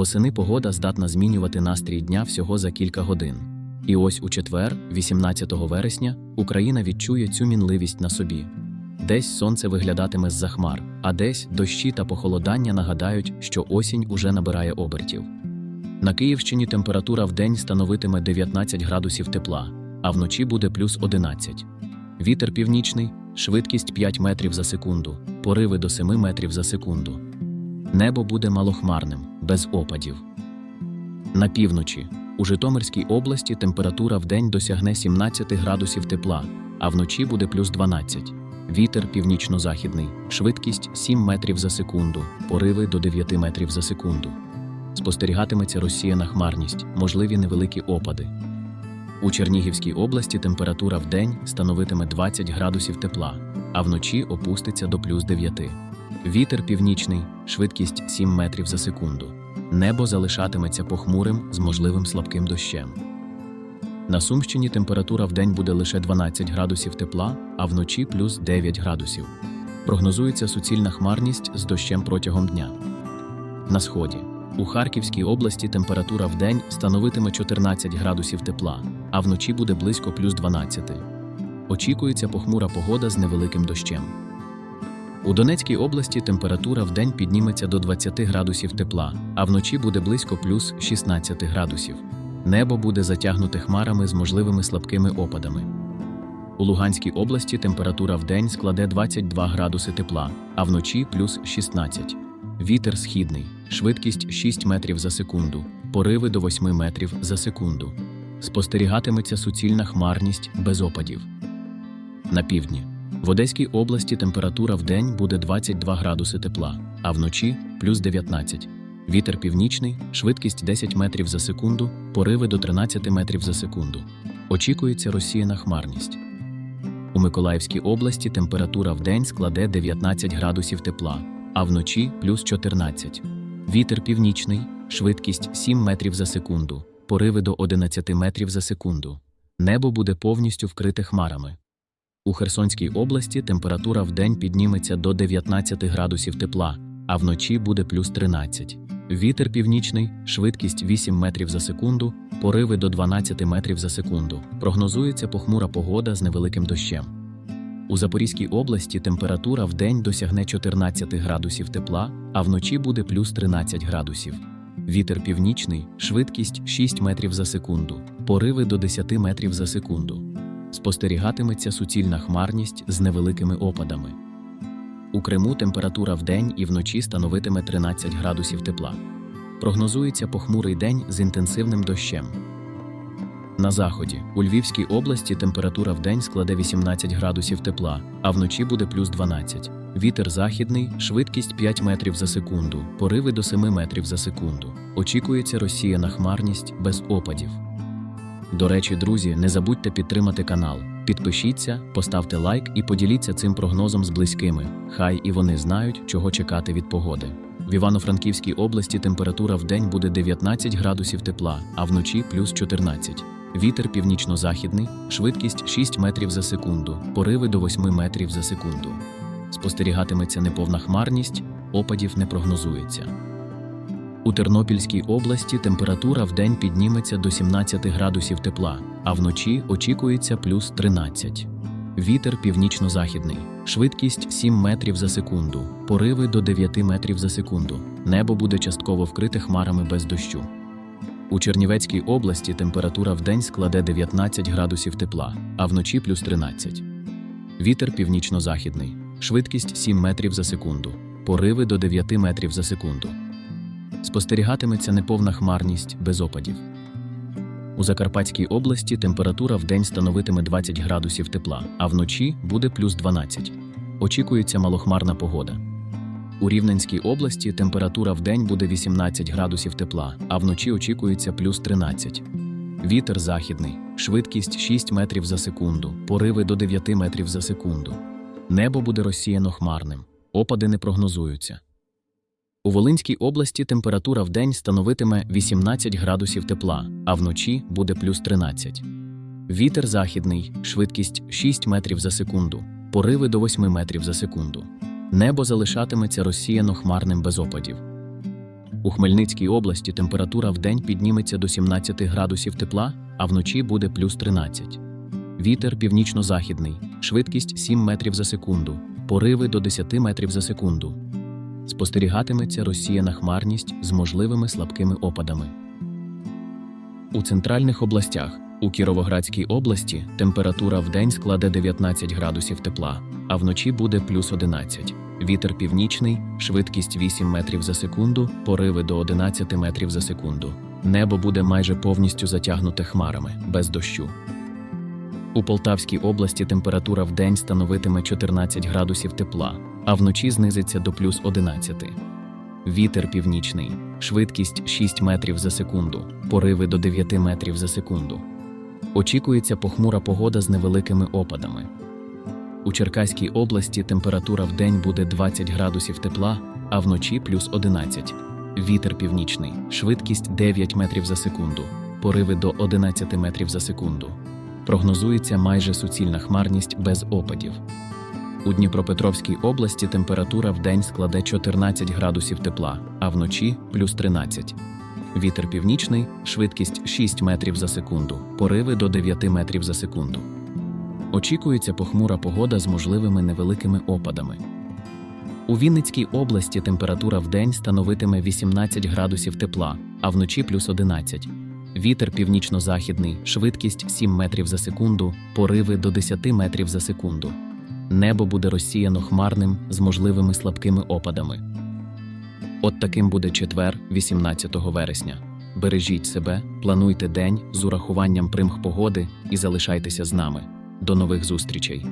Восени погода здатна змінювати настрій дня всього за кілька годин. І ось у четвер, 18 вересня, Україна відчує цю мінливість на собі. Десь сонце виглядатиме з-за хмар, а десь дощі та похолодання нагадають, що осінь уже набирає обертів. На Київщині температура в день становитиме 19 градусів тепла, а вночі буде плюс 11. Вітер північний, швидкість 5 метрів за секунду, пориви до 7 метрів за секунду. Небо буде малохмарним, без опадів. На півночі у Житомирській області температура в день досягне 17 градусів тепла, а вночі буде плюс 12. Вітер північно-західний, швидкість 7 метрів за секунду, пориви до 9 метрів за секунду. Спостерігатиметься розсіяна хмарність, можливі невеликі опади. У Чернігівській області температура в день становитиме 20 градусів тепла, а вночі опуститься до плюс 9. Вітер північний, швидкість 7 метрів за секунду. Небо залишатиметься похмурим з можливим слабким дощем. На Сумщині температура в день буде лише 12 градусів тепла, а вночі плюс 9 градусів. Прогнозується суцільна хмарність з дощем протягом дня. На сході у Харківській області температура в день становитиме 14 градусів тепла, а вночі буде близько плюс 12. Очікується похмура погода з невеликим дощем. У Донецькій області температура в день підніметься до 20 градусів тепла, а вночі буде близько плюс 16 градусів. Небо буде затягнуте хмарами з можливими слабкими опадами. У Луганській області температура в день складе 22 градуси тепла, а вночі плюс 16. Вітер східний, швидкість 6 метрів за секунду, пориви до 8 метрів за секунду. Спостерігатиметься суцільна хмарність без опадів. На півдні. В Одеській області температура в день буде 22 градуси тепла, а вночі плюс 19. Вітер північний, швидкість 10 метрів за секунду, пориви до 13 метрів за секунду. Очікується розсіяна хмарність. У Миколаївській області температура в день складе 19 градусів тепла, а вночі плюс 14. Вітер північний, швидкість 7 метрів за секунду, пориви до 11 метрів за секунду. Небо буде повністю вкрите хмарами. У Херсонській області температура в день підніметься до 19 градусів тепла, а вночі буде плюс 13. Вітер північний, швидкість 8 метрів за секунду, пориви до 12 метрів за секунду. Прогнозується похмура погода з невеликим дощем. У Запорізькій області температура в день досягне 14 градусів тепла, а вночі буде плюс 13 градусів. Вітер північний, швидкість 6 метрів за секунду, пориви до 10 метрів за секунду. Спостерігатиметься суцільна хмарність з невеликими опадами. У Криму температура вдень і вночі становитиме 13 градусів тепла. Прогнозується похмурий день з інтенсивним дощем. На заході у Львівській області температура вдень складе 18 градусів тепла, а вночі буде плюс 12. Вітер західний, швидкість 5 метрів за секунду, пориви до 7 метрів за секунду. Очікується розсіяна хмарність без опадів. До речі, друзі, не забудьте підтримати канал. Підпишіться, поставте лайк і поділіться цим прогнозом з близькими. Хай і вони знають, чого чекати від погоди. В Івано-Франківській області температура в день буде 19 градусів тепла, а вночі плюс 14. Вітер північно-західний, швидкість 6 метрів за секунду, пориви до 8 метрів за секунду. Спостерігатиметься неповна хмарність, опадів не прогнозується. У Тернопільській області температура в день підніметься до 17 градусів тепла, а вночі очікується плюс 13. Вітер північно-західний, швидкість 7 метрів за секунду, пориви до 9 метрів за секунду. Небо буде частково вкрите хмарами без дощу. У Чернівецькій області температура в день складе 19 градусів тепла, а вночі плюс 13. Вітер північно-західний, швидкість 7 метрів за секунду, пориви до 9 метрів за секунду. Спостерігатиметься неповна хмарність без опадів. У Закарпатській області температура в день становитиме 20 градусів тепла, а вночі буде плюс 12. Очікується малохмарна погода. У Рівненській області температура в день буде 18 градусів тепла, а вночі очікується плюс 13. Вітер західний, швидкість 6 метрів за секунду, пориви до 9 метрів за секунду. Небо буде розсіяно хмарним, опади не прогнозуються. У Волинській області температура в день становитиме 18 градусів тепла, а вночі буде плюс 13. Вітер західний, швидкість 6 метрів за секунду, пориви до 8 метрів за секунду. Небо залишатиметься розсіяно хмарним без опадів. У Хмельницькій області температура вдень підніметься до 17 градусів тепла, а вночі буде плюс 13. Вітер північно-західний, швидкість 7 метрів за секунду, пориви до 10 метрів за секунду. Спостерігатиметься розсіяна хмарність з можливими слабкими опадами. У центральних областях у Кіровоградській області температура вдень складе 19 градусів тепла, а вночі буде плюс 11. Вітер північний, швидкість 8 метрів за секунду, пориви до 11 метрів за секунду. Небо буде майже повністю затягнуте хмарами, без дощу. У Полтавській області температура вдень становитиме 14 градусів тепла, а вночі знизиться до плюс 11. Вітер північний, швидкість 6 метрів за секунду, пориви до 9 метрів за секунду. Очікується похмура погода з невеликими опадами. У Черкаській області температура вдень буде 20 градусів тепла, а вночі плюс 11. Вітер північний, швидкість 9 метрів за секунду, пориви до 11 метрів за секунду. Прогнозується майже суцільна хмарність без опадів. У Дніпропетровській області температура вдень складе 14 градусів тепла, а вночі плюс 13. Вітер північний, швидкість 6 метрів за секунду, пориви до 9 метрів за секунду. Очікується похмура погода з можливими невеликими опадами. У Вінницькій області температура вдень становитиме 18 градусів тепла, а вночі плюс 11. Вітер північно-західний, швидкість 7 метрів за секунду, пориви до 10 метрів за секунду. Небо буде розсіяно хмарним з можливими слабкими опадами. От таким буде четвер, 18 вересня. Бережіть себе, плануйте день з урахуванням примх погоди і залишайтеся з нами. До нових зустрічей!